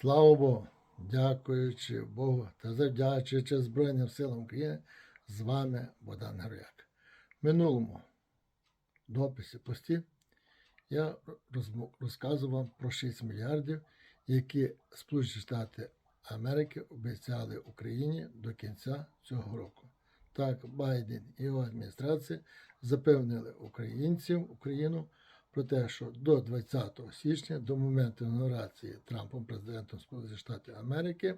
Слава Богу, дякуючи Богу та завдячуючи Збройним силам України, з вами Богдан Грояк. В минулому дописі пості я розказував вам про 6 мільярдів, які Сполучені Штати Америки обіцяли Україні до кінця цього року. Так, Байден і його адміністрація запевнили українців Україну про те, що до 20 січня, до моменту інаугурації Трампом президентом Сполучених Штатів Америки,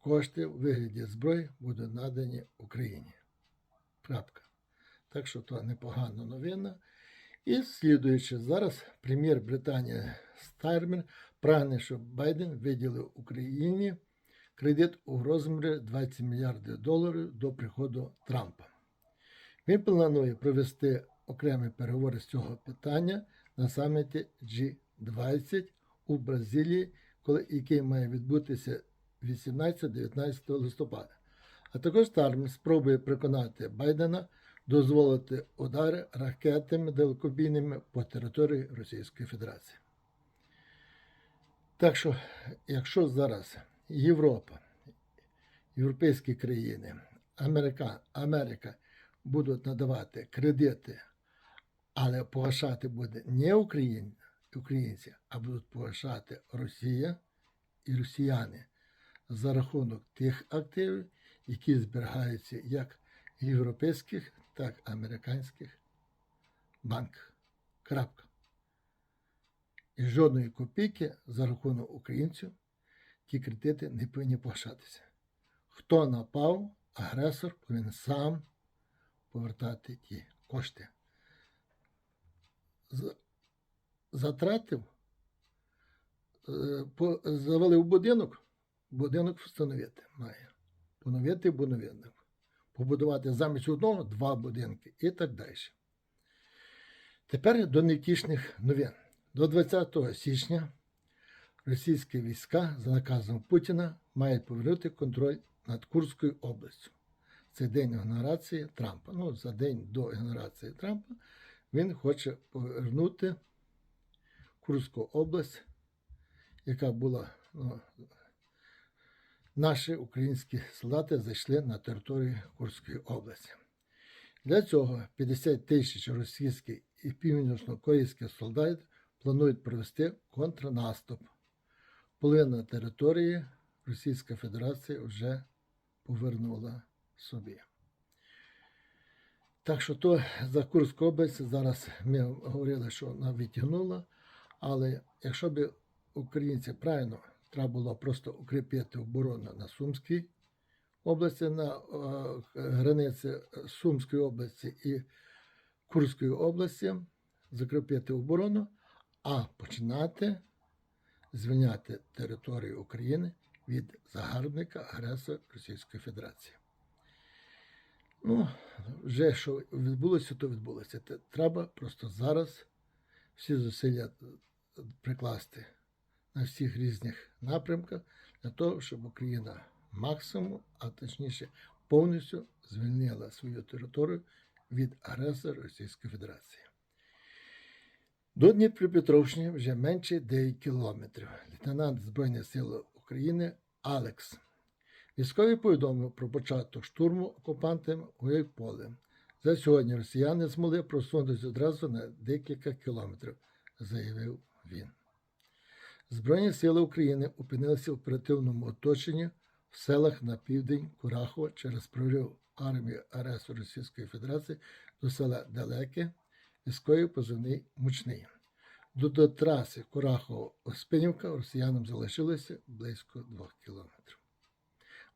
кошти у вигляді зброї будуть надані Україні. Крапка. Так що то непогана новина. І слідуючи зараз, прем'єр Британії Стармер прагне, щоб Байден виділив Україні кредит у розмірі 20 мільярдів доларів до приходу Трампа. Він планує провести окремі переговори з цього питання на саміті G20 у Бразилії, коли, який має відбутися 18-19 листопада. А також Тарм спробує переконати Байдена дозволити удари ракетами далекобійними по території Російської Федерації. Так що, якщо зараз Європа, європейські країни, Америка, Америка будуть надавати кредити, але погашати буде не Україн, українці, а будуть погашати Росія і росіяни за рахунок тих активів, які зберігаються як європейських, так і американських банках. Крапка. І жодної копійки за рахунок українців ті кредити не повинні погашатися. Хто напав, агресор повинен сам повертати ті кошти. Затратив, е, завалив будинок, будинок встановити має. Поновити будинок. Побудувати замість одного два будинки і так далі. Тепер до невтішних новин. До 20 січня російські війська за наказом Путіна мають повернути контроль над Курською областю. Це день інаугурації Трампа. Ну, за день до інаугурації Трампа він хоче повернути Курську область, яка була. Ну, наші українські солдати зайшли на територію Курської області. Для цього 50 тисяч російських і північно-корейських солдатів планують провести контрнаступ. Половина території Російська Федерація вже повернула собі. Так що то за Курську область зараз ми говорили, що вона відтягнула, але якщо б українці правильно треба було просто укріпити оборону на Сумській області, на е, границі Сумської області і Курської області, закріпити оборону, а починати звільняти територію України від загарбника агресора Російської Федерації. Ну, вже що відбулося, то відбулося. Треба просто зараз всі зусилля прикласти на всіх різних напрямках для того, щоб Україна максимум, а точніше повністю звільнила свою територію від агресора Російської Федерації. До Дніпропетровщини вже менше 9 кілометрів. Лейтенант Збройних сил України Алекс. Військові повідомив про початок штурму окупантами Гуєполе. За сьогодні росіяни змогли просунутися одразу на декілька кілометрів, заявив він. Збройні сили України опинилися в оперативному оточенні в селах на південь Курахова через прорив армії РС Російської Федерації до села Далеке, військовий позивний Мучний. До, траси Курахово-Оспинівка росіянам залишилося близько двох кілометрів.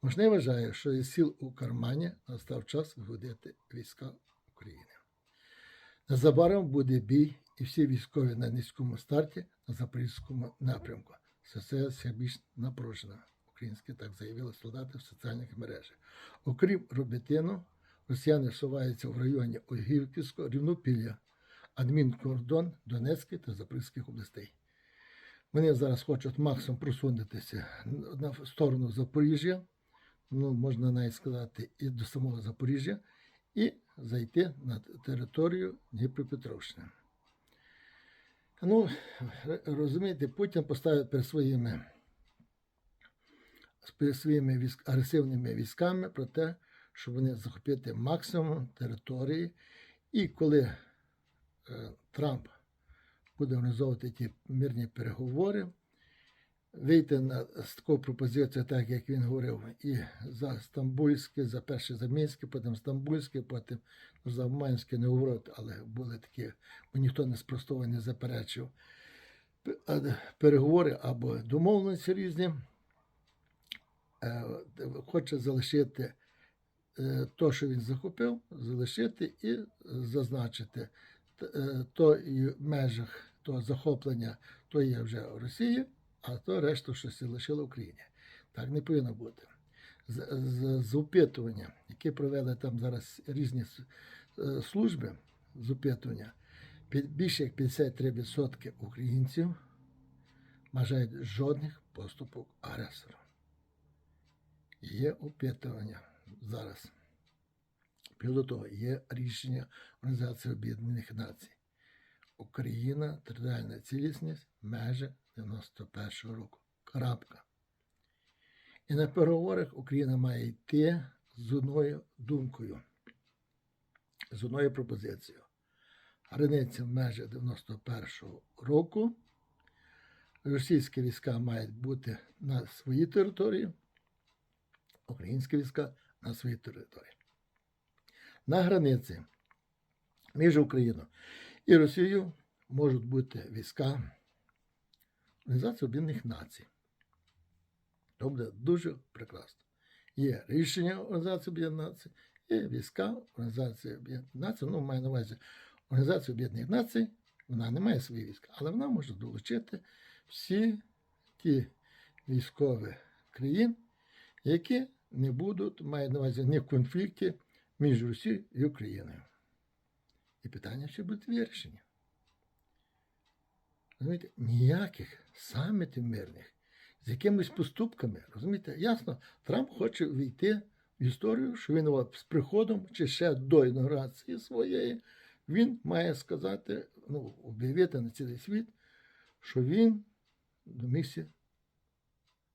Можний вважає, що із сіл у кармані настав час виводити війська України. Незабаром буде бій, і всі військові на низькому старті на Запорізькому напрямку. Ситуація більш напружена. Українські так заявили солдати в соціальних мережах. Окрім Робітину, росіяни всуваються в районі Огівківського, Рівнопілля, адмінкордон Донецької та Запорізьких областей. Вони зараз хочуть максимум просунутися на сторону Запоріжжя, ну, можна навіть сказати, і до самого Запоріжжя, і зайти на територію Дніпропетровщини. Ну, розумієте, Путін поставив перед своїми, перед своїми військ, агресивними військами про те, щоб вони захопити максимум території. І коли е, Трамп буде організовувати ті мирні переговори, вийти на з такою пропозицією, так як він говорив, і за Стамбульське, за перше за Мінське, потім Стамбульське, потім за Майнське не говорив, але були такі, бо ніхто не спростовував, не заперечив. Переговори або домовленості різні. Е, Хоче залишити е, то, що він захопив, залишити і зазначити е, то і в межах того захоплення, то є вже Росії, а то решту щось залишило в Україні. Так не повинно бути. З, з, з опитування, які провели там зараз різні е, служби з опитування, більше як 53% українців бажають жодних поступок агресора. Є опитування зараз. Після того є рішення Організації Об'єднаних Націй. Україна, територіальна цілісність, межі 91-го року. Крапка. І на переговорах Україна має йти з одною думкою, з одною пропозицією. Границя межі 91-го року. Російські війська мають бути на своїй території, українські війська на своїй території. На границі між Україною і Росією можуть бути війська Організації Об'єднаних Націй. То буде дуже прекрасно. Є рішення Організації Об'єднаних Націй, є війська Організації Об'єднаних Націй. Ну, маю на увазі Організація Об'єднаних Націй, вона не має своїх військ, але вона може долучити всі ті військові країн, які не будуть, маю на увазі, не в конфлікті між Росією і Україною. І питання ще будуть вирішені. Розумієте, ніяких самітів мирних з якимись поступками. Розумієте, ясно, Трамп хоче війти в історію, що він з приходом чи ще до інаугурації своєї, він має сказати, ну, об'явити на цілий світ, що він домігся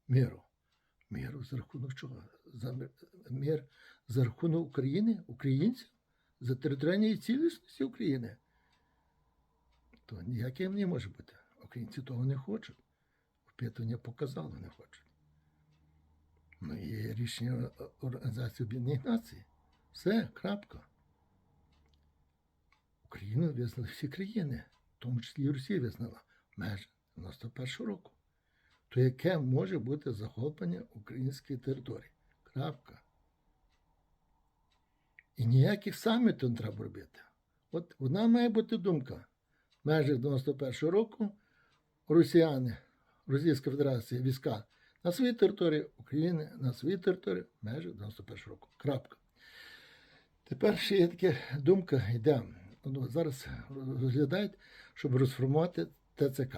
миру. Миру за рахунок чого? За мир за рахунок України, українців, за територіальної цілісності України. То ніяким не може бути. Українці того не хочуть. Опитування показало, не хочуть. Ну, є рішення Організації Об'єднаних Націй. Все, крапка. Україну визнали всі країни, в тому числі і Росія визнала межі 91 року. То яке може бути захоплення української території? Крапка. І ніяких самітів не треба робити. От вона має бути думка. В межах 91 року росіяни, Російська Федерація, війська на своїй території, України на своїй території, в межах 91 року. Крапка. Тепер ще є така думка, йде. Зараз розглядають, щоб розформувати ТЦК.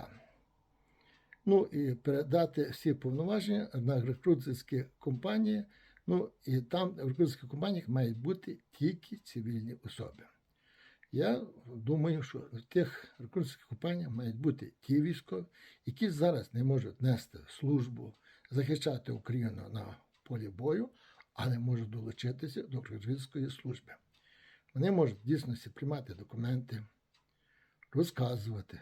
Ну і передати всі повноваження на рекрутерські компанії. Ну і там в рекрутерських компаніях мають бути тільки цивільні особи. Я думаю, що в тих рекрутерських компаніях мають бути ті військові, які зараз не можуть нести службу, захищати Україну на полі бою, але можуть долучитися до рекрутерської служби. Вони можуть в дійсності приймати документи, розказувати,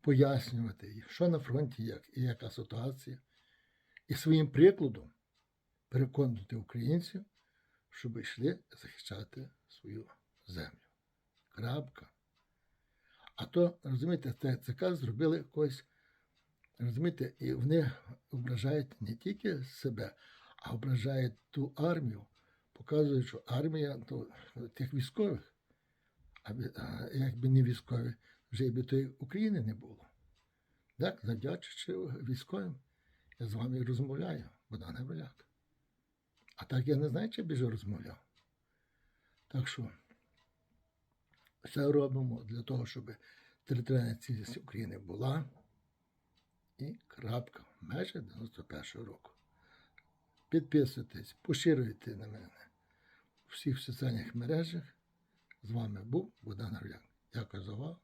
пояснювати, що на фронті як, і яка ситуація, і своїм прикладом переконувати українців, щоб йшли захищати свою землю. Крапка. А то, розумієте, ТЦК зробили якось, розумієте, і вони ображають не тільки себе, а ображають ту армію, показують, що армія то, тих військових, а, якби не військові, вже би тої України не було. Так, завдячуючи військовим, я з вами розмовляю, Богдан Гавриляк. А так я не знаю, чи б розмовляв. Так що все робимо для того, щоб територіальна цілість України була. І крапка. Межі 91-го року. Підписуйтесь, поширюйте на мене у всіх соціальних мережах. З вами був Богдан Гавляк. Дякую за увагу.